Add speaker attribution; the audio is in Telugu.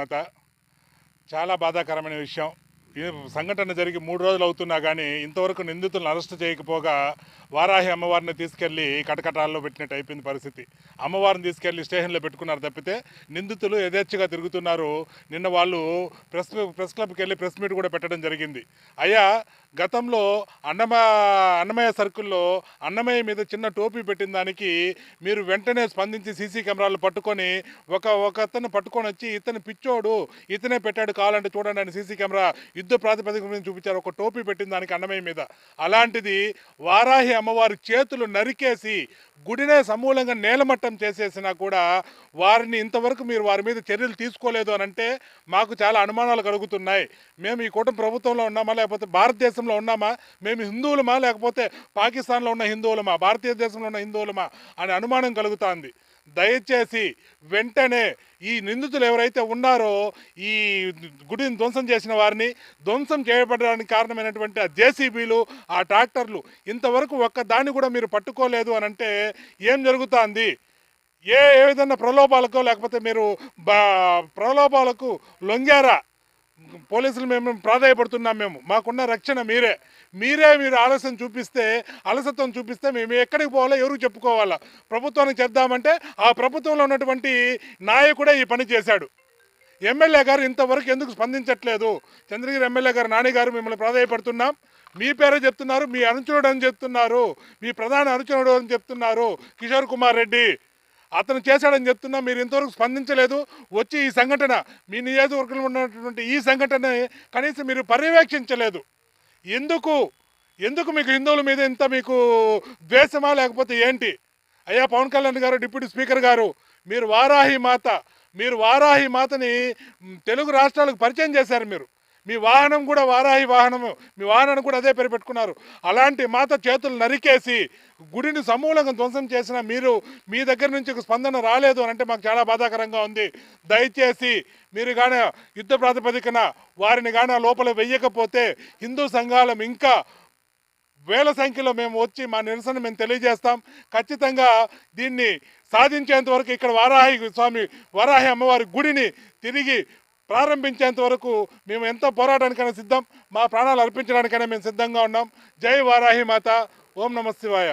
Speaker 1: మాత చాలా బాధాకరమైన విషయం. ఈ సంఘటన జరిగి మూడు రోజులు అవుతున్నా కానీ ఇంతవరకు నిందితులను అరెస్ట్ చేయకపోగా వారాహి అమ్మవారిని తీసుకెళ్ళి కటకటాల్లో పెట్టినట్టు అయిపోయింది పరిస్థితి. అమ్మవారిని తీసుకెళ్ళి స్టేషన్లో పెట్టుకున్నారు తప్పితే నిందితులు యథేచ్ఛగా తిరుగుతున్నారు. నిన్న వాళ్ళు ప్రెస్ ప్రెస్ క్లబ్కి వెళ్ళి ప్రెస్ మీట్ కూడా పెట్టడం జరిగింది. అయ్యా గతంలో అన్నమ అన్నమయ్య సర్కిల్లో అన్నమయ్య మీద చిన్న టోపీ పెట్టిన దానికి మీరు వెంటనే స్పందించి సీసీ కెమెరాలు పట్టుకొని ఒక ఒక అతను పట్టుకొని వచ్చి ఇతను పిచ్చోడు ఇతనే పెట్టాడు కావాలంటే చూడండి అని సీసీ కెమెరా యుద్ధ ప్రాతిపదిక మీద చూపించారు. ఒక టోపీ పెట్టిన దానికి అన్నమయ్య మీద. అలాంటిది వారాహి అమ్మవారి చేతులు నరికేసి గుడినే సమూలంగా నేలమట్టం చేసేసినా కూడా వారిని ఇంతవరకు మీరు వారి మీద చర్యలు తీసుకోలేదు అని అంటే మాకు చాలా అనుమానాలు కలుగుతున్నాయి. మేము ఈ కూటమి ప్రభుత్వంలో ఉన్నామా లేకపోతే భారతదేశం భారతదేశంలో ఉన్నామా? మేము హిందువులమా? లేకపోతే పాకిస్తాన్లో ఉన్న హిందువులమా? భారతీయ దేశంలో ఉన్న హిందువులమా? అనే అనుమానం కలుగుతుంది. దయచేసి వెంటనే ఈ నిందితులు ఎవరైతే ఉన్నారో ఈ గుడిని ధ్వంసం చేసిన వారిని ధ్వంసం చేయబడడానికి కారణమైనటువంటి ఆ జేసీబీలు ఆ ట్రాక్టర్లు ఇంతవరకు ఒక్క దాన్ని కూడా మీరు పట్టుకోలేదు అని అంటే ఏం జరుగుతుంది? ఏ ఏ విధంగా ప్రలోభాలకో లేకపోతే మీరు బా ప్రలోభాలకు లొంగారా? పోలీసులు మేము ప్రాధాయపడుతున్నాం మేము. మాకున్న రక్షణ మీరే. మీరే మీరు ఆలస్యం చూపిస్తే అలసత్వం చూపిస్తే మేము ఎక్కడికి పోవాలో ఎవరు చెప్పుకోవాలా? ప్రభుత్వానికి చేద్దామంటే ఆ ప్రభుత్వంలో ఉన్నటువంటి నాయకుడే ఈ పని చేశాడు. ఎమ్మెల్యే గారు ఇంతవరకు ఎందుకు స్పందించట్లేదు? చంద్రగిరి ఎమ్మెల్యే గారు నాని గారు మిమ్మల్ని ప్రాధాయపడుతున్నాం. మీ పేరే చెప్తున్నారు మీ అనుచరుడు అని చెప్తున్నారు మీ ప్రధాన అనుచరుడు అని చెప్తున్నారు కిషోర్ కుమార్ రెడ్డి. అతను చేశాడని చెప్తున్నా మీరు ఇంతవరకు స్పందించలేదు. వచ్చి ఈ సంఘటన మీ నియోజకవర్గంలో ఉన్నటువంటి ఈ సంఘటన కనీసం మీరు పర్యవేక్షించలేదు. ఎందుకు? ఎందుకు మీకు హిందువుల మీద ఇంత మీకు ద్వేషమా లేకపోతే ఏంటి? అయ్యా పవన్ కళ్యాణ్ గారు డిప్యూటీ స్పీకర్ గారు మీరు వారాహి మాత మీరు వారాహి మాతని తెలుగు రాష్ట్రాలకు పరిచయం చేశారు మీరు. మీ వాహనం కూడా వారాహి వాహనము. మీ వాహనాన్ని కూడా అదే పేరు పెట్టుకున్నారు. అలాంటి మాత చేతులు నరికేసి గుడిని సమూలంగా ధ్వంసం చేసిన మీరు మీ దగ్గర నుంచి ఒక స్పందన రాలేదు అని అంటే మాకు చాలా బాధాకరంగా ఉంది. దయచేసి మీరు కానీ యుద్ధ ప్రాతిపదికన వారిని కానీ లోపల వెయ్యకపోతే హిందూ సంఘాలం ఇంకా వేల సంఖ్యలో మేము వచ్చి మా నిరసన మేము తెలియజేస్తాం. ఖచ్చితంగా దీన్ని సాధించేంత వరకు ఇక్కడ వారాహి స్వామి వారాహి అమ్మవారి గుడిని తిరిగి ప్రారంభించేంత వరకు మేము ఎంత పోరాటానికైనా సిద్ధం మా ప్రాణాలు అర్పించడానికైనా మేము సిద్ధంగా ఉన్నాం. జై వారాహి మాత. ఓం నమ శివాయ.